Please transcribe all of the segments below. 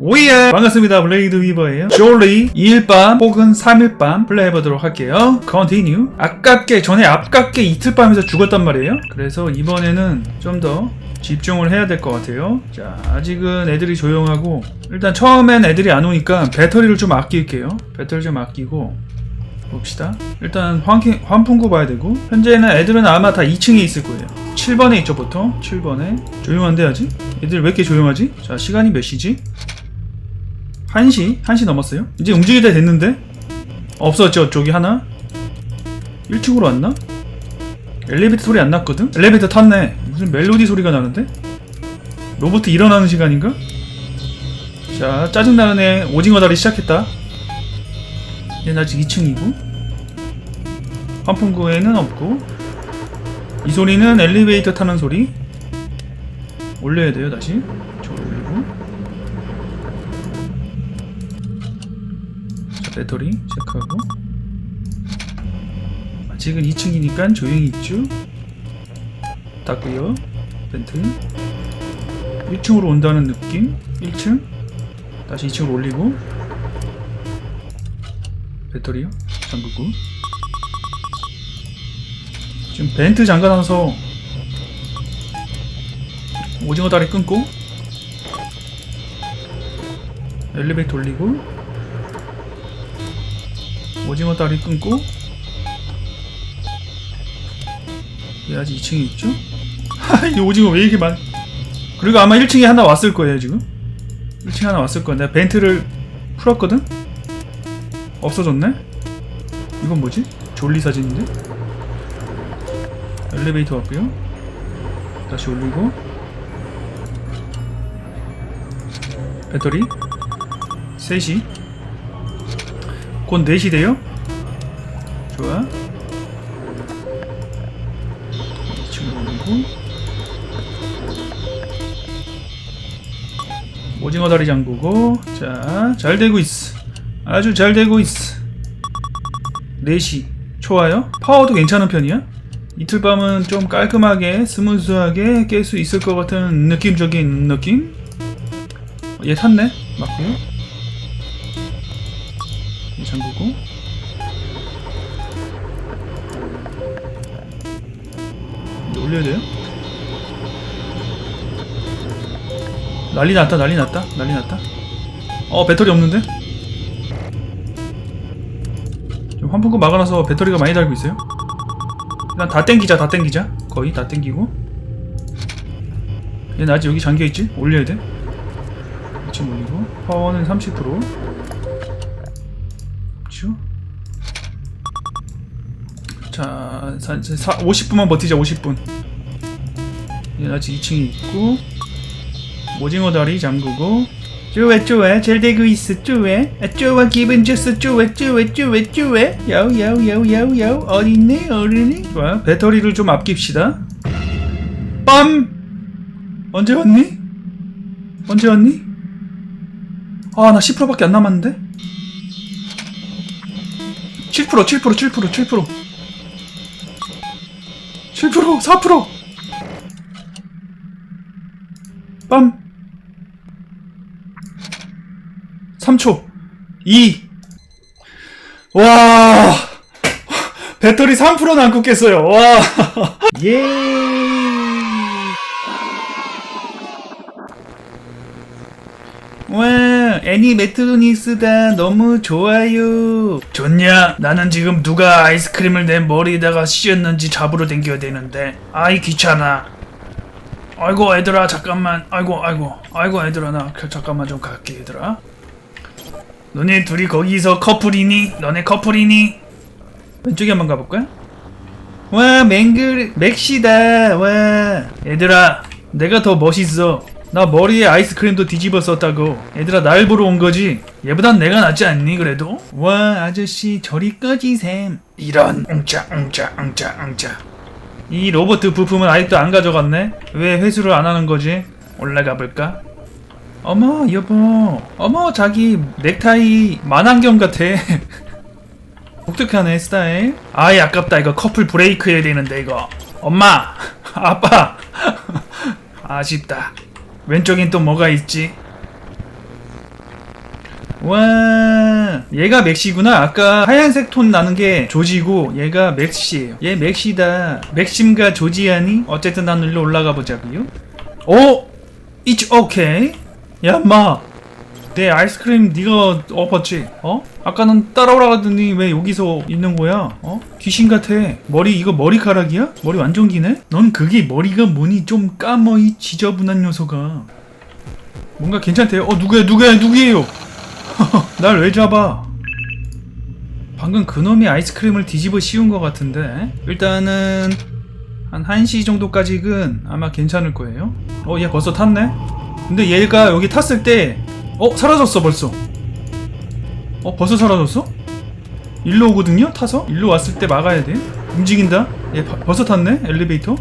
오예! 반갑습니다. 블레이드 위버예요. 쇼리 2일 밤 혹은 3일 밤 플레이해보도록 할게요. 컨티뉴. 아깝게, 전에 아깝게 이틀 밤에서 죽었단 말이에요. 그래서 이번에는 좀 더 집중을 해야 될 것 같아요. 자, 아직은 애들이 조용하고, 일단 처음엔 애들이 안 오니까 배터리를 좀 아낄게요. 배터리 좀 아끼고, 봅시다. 일단 환기, 환풍구 봐야 되고, 현재는 애들은 아마 다 2층에 있을 거예요. 7번에 있죠, 보통? 7번에. 조용한데, 아직? 애들 왜 이렇게 조용하지? 자, 시간이 몇 시지? 1시? 1시 넘었어요? 이제 움직일 때 됐는데? 없었죠, 저기 하나? 1층으로 왔나? 엘리베이터 소리 안 났거든? 엘리베이터 탔네. 무슨 멜로디 소리가 나는데? 로봇 일어나는 시간인가? 자, 짜증나는 애 오징어 다리 시작했다. 얘는 아직 2층이고. 환풍구에는 없고. 이 소리는 엘리베이터 타는 소리. 올려야 돼요, 다시. 배터리 체크하고. 아직은 2층이니까 조용히 있죠? 닫고요. 벤트. 1층으로 온다는 느낌? 1층? 다시 2층으로 올리고. 배터리요? 잠그고. 지금 벤트 잠가놔서 오징어 다리 끊고 엘리베이터 올리고 오징어 다리 끊고 얘 아직 2층에 있죠? 하이 오징어 왜 이렇게 많 그리고 아마 1층에 하나 왔을 거예요 지금 1층에 하나 왔을 거야 내가 벤트를 풀었거든? 없어졌네? 이건 뭐지? 졸리 사진인데? 엘리베이터 왔고요 다시 올리고 배터리 3시 곧 4시 돼요? 좋아. 2층으로 올리고. 오징어 다리 잠그고. 자, 잘 되고 있어. 아주 잘 되고 있어. 4시. 좋아요. 파워도 괜찮은 편이야? 이틀 밤은 좀 깔끔하게, 스무스하게 깰 수 있을 것 같은 느낌적인 느낌? 얘 탔네? 맞고요. 얘 잠그고. 올려야 돼요? 난리 났다, 난리 났다, 난리 났다. 어, 배터리 없는데? 환풍구 막아놔서 배터리가 많이 달고 있어요. 일단 다 땡기자, 다 땡기자. 거의 다 땡기고. 얘는 아직 여기 잠겨있지? 올려야 돼. 지금 올리고. 파워는 30%. 그렇죠? 자, 사, 사, 50분만 버티자, 50분. 얘 아직 2층에 있고, 오징어 다리 잠그고, 좋아, 좋아, 잘 되고 있어, 좋아. 아, 좋아, 기분 좋았어, 좋아, 좋아, 좋아, 좋아. 야우, 야우, 야우, 야우, 야우, 어린네, 어린네. 좋아, 배터리를 좀 아낍시다. 빰! 언제 왔니? 언제 왔니? 아, 나 10%밖에 안 남았는데? 7% 7% 7% 7% 7% 4% 빰. 3초. 2 와, 배터리 3%는 안 굽겠어요. 와, 예. 와, 애니 메트로닉스다. 너무 좋아요. 좋냐? 나는 지금 누가 아이스크림을 내 머리에다가 씌웠는지 잡으러 댕겨야 되는데. 아이, 귀찮아. 아이고, 얘들아, 잠깐만. 아이고, 아이고. 아이고, 얘들아, 나 그, 잠깐만 좀 갈게, 얘들아. 너네 둘이 거기서 커플이니? 너네 커플이니? 왼쪽에 한번 가볼까? 와, 맹글, 맥시다. 와. 얘들아, 내가 더 멋있어. 나 머리에 아이스크림도 뒤집어 썼다고. 얘들아, 날 보러 온 거지? 얘보단 내가 낫지 않니, 그래도? 와, 아저씨, 저리 꺼지셈. 이런, 웅짜, 웅짜, 웅짜, 웅짜. 이 로봇 부품은 아직도 안 가져갔네? 왜 회수를 안 하는 거지? 올라가 볼까? 어머, 여보. 어머, 자기 넥타이 만안경 같아. 독특하네, 스타일. 아이, 아깝다. 이거 커플 브레이크 해야 되는데, 이거. 엄마! 아빠! 아쉽다. 왼쪽엔 또 뭐가 있지? 와 얘가 맥시구나. 아까 하얀색 톤 나는 게 조지고 얘가 맥시예요. 얘 맥시다. 맥심과 조지아니 어쨌든 난 일로 올라가 보자고요. 오 It's okay. 야마. 내 아이스크림 네가 엎었지? 어? 아까는 따라오라 하더니 왜 여기서 있는 거야 어? 귀신 같아 머리 이거 머리카락이야? 머리 완전 기네? 넌 그게 머리가 뭐니 좀 까머 이 지저분한 녀석아 뭔가 괜찮대요 어 누구야 누구야 누구예요 날 왜 잡아? 방금 그놈이 아이스크림을 뒤집어 씌운 것 같은데 일단은 한 1시 정도까지는 아마 괜찮을 거예요 어 얘 벌써 탔네? 근데 얘가 여기 탔을 때 어? 사라졌어 벌써 어 벌써 사라졌어? 일로 오거든요 타서? 일로 왔을 때 막아야 돼 움직인다 얘 바- 벌써 탔네 엘리베이터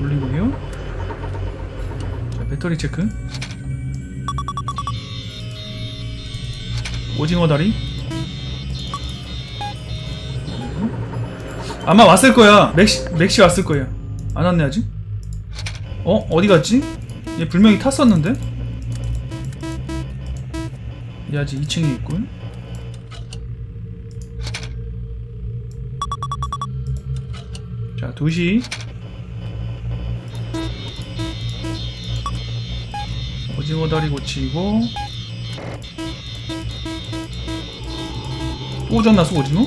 올리고요 자 배터리 체크 오징어 다리 아마 왔을 거야 맥시, 맥시 왔을 거야 안 왔네 아직 어? 어디 갔지? 얘 분명히 탔었는데? 얘 아직 2층에 있군 자 2시 오징어 다리 고치고 또 오졌나서 오징어?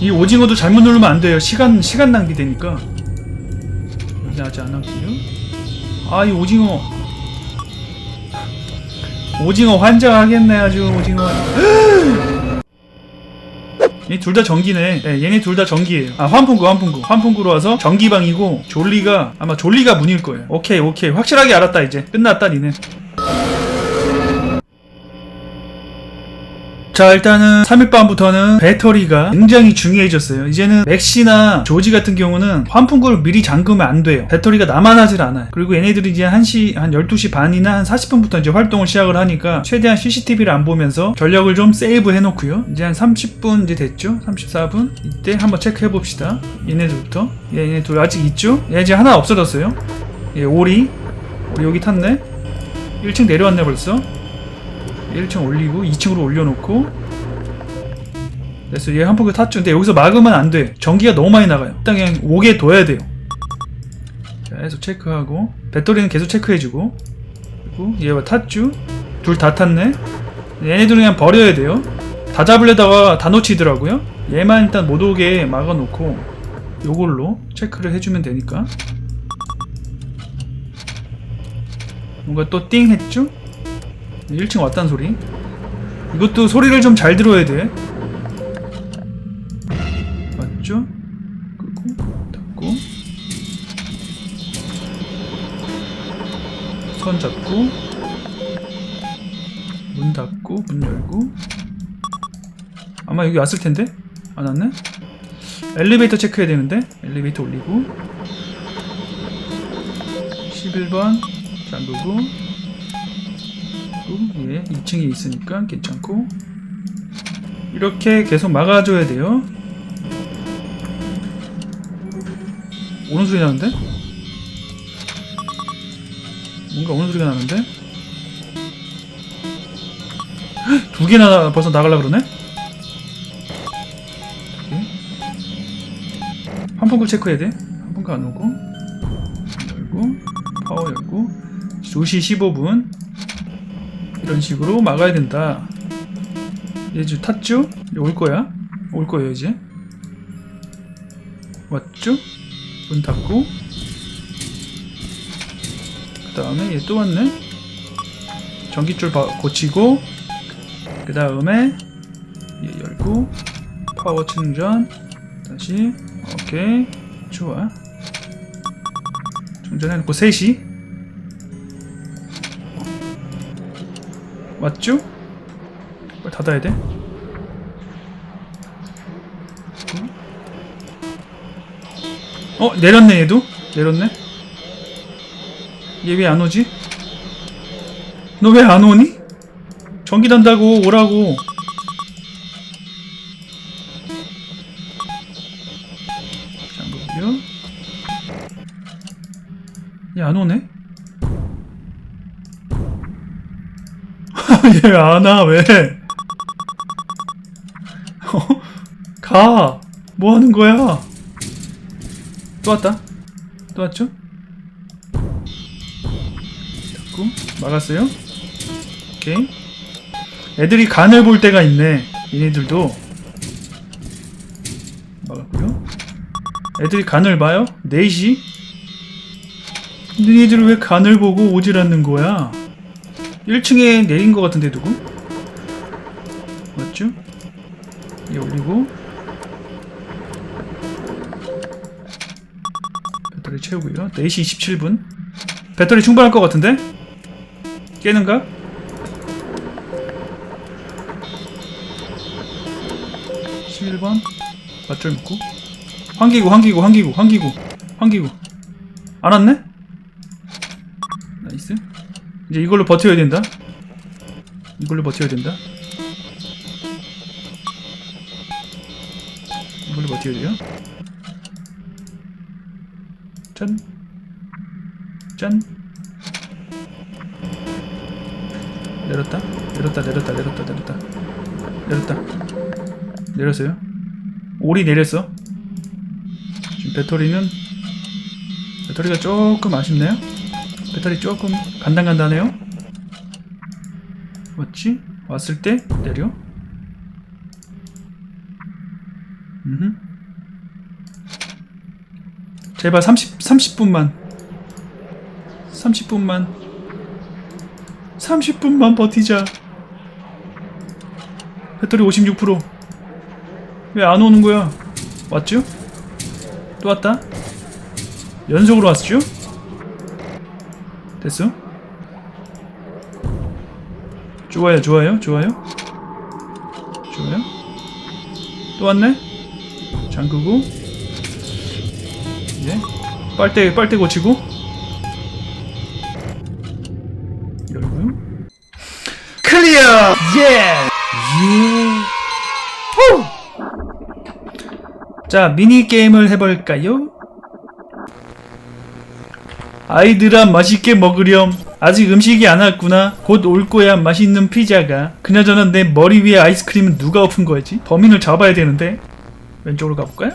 이 오징어도 잘못 누르면 안 돼요. 시간 시간 낭비되니까. 여기 아직 안 왔고요. 아 이 오징어. 오징어 환장하겠네 아주 오징어. 얘 둘 다 전기네. 네, 얘네 둘 다 전기예요. 아 환풍구 환풍구 환풍구로 와서 전기방이고 졸리가 아마 졸리가 문일 거예요. 오케이 오케이 확실하게 알았다 이제 끝났다 니네. 자 일단은 3일 밤부터는 배터리가 굉장히 중요해졌어요. 이제는 맥시나 조지 같은 경우는 환풍구를 미리 잠그면 안 돼요. 배터리가 남아나질 않아요. 그리고 얘네들이 이제 1시 한 12시 반이나 한 40분부터 이제 활동을 시작을 하니까 최대한 CCTV를 안 보면서 전력을 좀 세이브 해놓고요. 이제 한 30분 이제 됐죠? 34분? 이때 한번 체크해 봅시다. 얘네들부터. 얘, 얘네 둘 아직 있죠? 얘 이제 하나 없어졌어요. 얘 오리. 오리 여기 탔네. 1층 내려왔네 벌써 1층 올리고 2층으로 올려놓고. 그래서 얘 한폭에 탔죠. 근데 여기서 막으면 안돼. 전기가 너무 많이 나가요. 일단 그냥 오게 둬야 돼요. 자 계속 체크하고. 배터리는 계속 체크해주고. 그리고 얘가 탔죠? 둘 다 탔네. 얘네들은 그냥 버려야 돼요. 다 잡으려다가 다 놓치더라고요. 얘만 일단 못 오게 막아놓고 요걸로 체크를 해주면 되니까. 뭔가 또 띵 했죠? 1층 왔단 소리. 이것도 소리를 좀 잘 들어야 돼. 맞죠? 끄고 닫고 선 잡고 문 닫고 문 열고 아마 여기 왔을 텐데 안 왔네? 엘리베이터 체크해야 되는데 엘리베이터 올리고 11번 잠그고 있고, 예, 2층에 있으니까 괜찮고 이렇게 계속 막아줘야 돼요. 오는 소리 나는데? 뭔가 오는 소리가 나는데? 헉, 두 개나 나- 벌써 나가려 그러네? 환풍구 체크해야 돼. 환풍구 안 오고 열고 파워 열고 2시 15분 이런 식으로 막아야 된다. 얘 지금 탔죠? 이제 올 거야. 올 거예요 이제. 왔죠? 문 닫고. 그 다음에 얘 또 왔네. 전기줄 바- 고치고. 그 다음에 얘 열고 파워 충전. 다시 오케이 좋아. 충전해놓고 3시 맞죠? 빨리 닫아야 돼. 어 내렸네 얘도 내렸네. 얘 왜 안 오지? 너 왜 안 오니? 전기 단다고 오라고. 잠깐만요. 얘 안 오네? 얘안 와, 왜? 어? 가! 뭐 하는 거야? 또 왔다. 또 왔죠? 자꾸 막았어요. 오케이. 애들이 간을 볼 때가 있네. 얘네들도. 막았고요. 애들이 간을 봐요? 4시? 너희들 왜 간을 보고 오질 않는 거야? 1층에 내린 것 같은데 누구? 맞죠? 이 올리고 배터리 채우고요 4시 27분 배터리 충분할 것 같은데? 깨는가? 십 11번 맞절 묶고 환기구 환기구 환기구 환기구 환기구 안 왔네? 이제 이걸로 버텨야 된다? 이걸로 버텨야 된다? 이걸로 버텨야 돼요? 짠. 짠. 내렸다. 내렸다 내렸다 내렸다 내렸다. 내렸다. 내렸어요? 올이 내렸어? 지금 배터리는 배터리가 조금 아쉽네요 배터리 조금 간단간단해요 맞지? 왔을 때 내려 음흠. 제발 30, 30분만 30분만 30분만 버티자 배터리 56%왜 안 오는 거야 왔죠? 또 왔다 연속으로 왔죠? 됐어? 좋아요 좋아요 좋아요. 좋아요. 또 왔네? 잠그고. 이제 빨대 빨대 고치고. 열고요 클리어! 예! 예. 자 미니 게임을 해볼까요? 아이들아 맛있게 먹으렴 아직 음식이 안 왔구나 곧 올 거야 맛있는 피자가 그나저나 내 머리 위에 아이스크림은 누가 엎은 거지? 범인을 잡아야 되는데 왼쪽으로 가볼까요?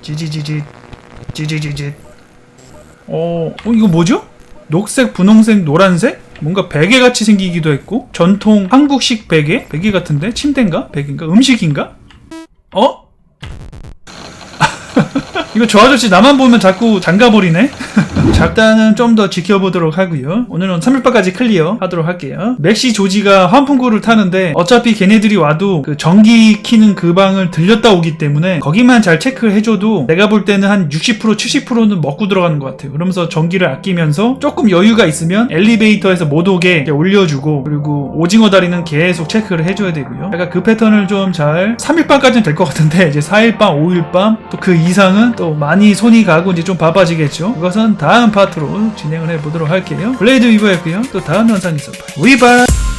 지지지지 지지지지 어, 어 이거 뭐죠? 녹색, 분홍색, 노란색? 뭔가 베개 같이 생기기도 했고 전통 한국식 베개? 베개 같은데? 침대인가? 베개인가? 음식인가? 어? 이거 저 아저씨 나만 보면 자꾸 잠가버리네? 작단은 좀 더 지켜보도록 하고요. 오늘은 3일바까지 클리어 하도록 할게요. 맥시 조지가 환풍구를 타는데 어차피 걔네들이 와도 그 전기 키는 그 방을 들렸다 오기 때문에 거기만 잘 체크를 해줘도 내가 볼 때는 한 60% 70%는 먹고 들어가는 것 같아요. 그러면서 전기를 아끼면서 조금 여유가 있으면 엘리베이터에서 못 오게 올려주고 그리고 오징어 다리는 계속 체크를 해줘야 되고요. 약간 그 패턴을 좀 잘 3일 밤까지는 될 것 같은데 이제 4일 밤, 5일 밤 또 그 이상은 또 많이 손이 가고 이제 좀 바빠지겠죠. 그것은 다음 파트로 진행을 해보도록 할게요. 블레이드 위버였고요. 또 다음 영상에서 봐요. 위바!